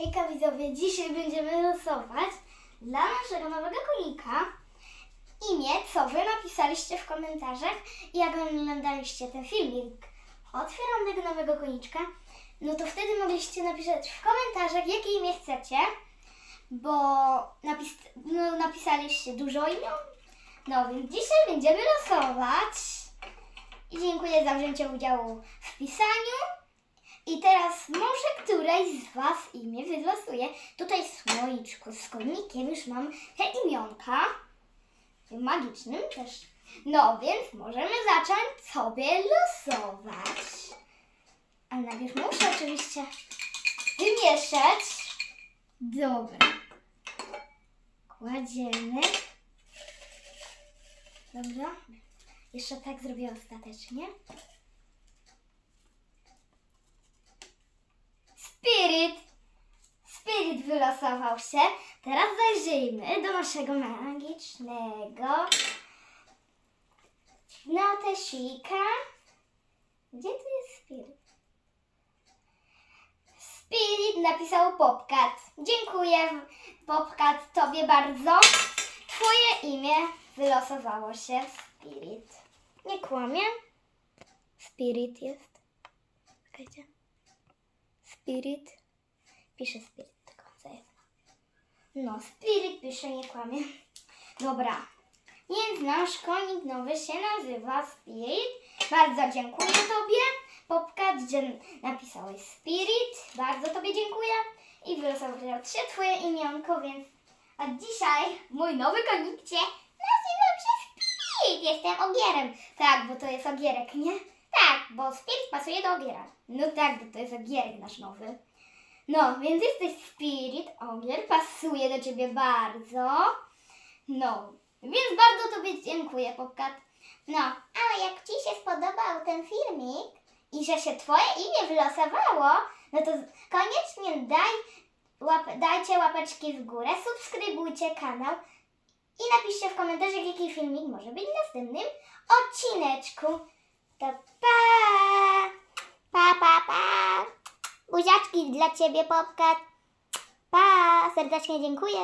Hejka widzowie, dzisiaj będziemy losować dla naszego nowego konika imię, co wy napisaliście w komentarzach i jak oglądaliście ten filmik. Otwieram tego nowego koniczka, no to wtedy mogliście napisać w komentarzach, jakie imię chcecie, bo napis, no, napisaliście dużo imion. No więc dzisiaj będziemy losować i dziękuję za wzięcie udziału w pisaniu. I teraz może któreś z Was imię wylosuje. Tutaj słoiczku z konikiem już mam te imionka. W magicznym też. No więc możemy zacząć sobie losować. Ale najpierw muszę oczywiście wymieszać. Dobra. Kładziemy. Dobra. Jeszcze tak zrobię ostatecznie. Spirit. Się. Teraz zajrzyjmy do naszego magicznego notesika. Gdzie tu jest Spirit? Spirit napisał Popcat. Dziękuję Popcat Tobie bardzo. Twoje imię wylosowało się Spirit. Nie kłamie? Spirit jest. Spirit. Pisze Spirit. No, Spirit pisze, nie kłamie. Dobra. Więc nasz konik nowy się nazywa Spirit. Bardzo dziękuję Tobie, Popkat, że napisałeś Spirit. Bardzo Tobie dziękuję. I wylosował się Twoje imionko, więc a dzisiaj mój nowy konik Cię nazywa się Spirit. Jestem ogierem. Tak, bo to jest ogierek, nie? Tak, bo Spirit pasuje do ogiera. No tak, bo to jest ogierek nasz nowy. No, więc jesteś Spirit, ogier, pasuje do Ciebie bardzo. No, więc bardzo Tobie dziękuję, Popkat. No, ale jak Ci się spodobał ten filmik i że się Twoje imię wylosowało, no to koniecznie daj, łap, dajcie łapeczki w górę, subskrybujcie kanał i napiszcie w komentarzach, jaki filmik może być w następnym odcineczku. To Buziaczki dla Ciebie, Popkat. Pa! Serdecznie dziękuję.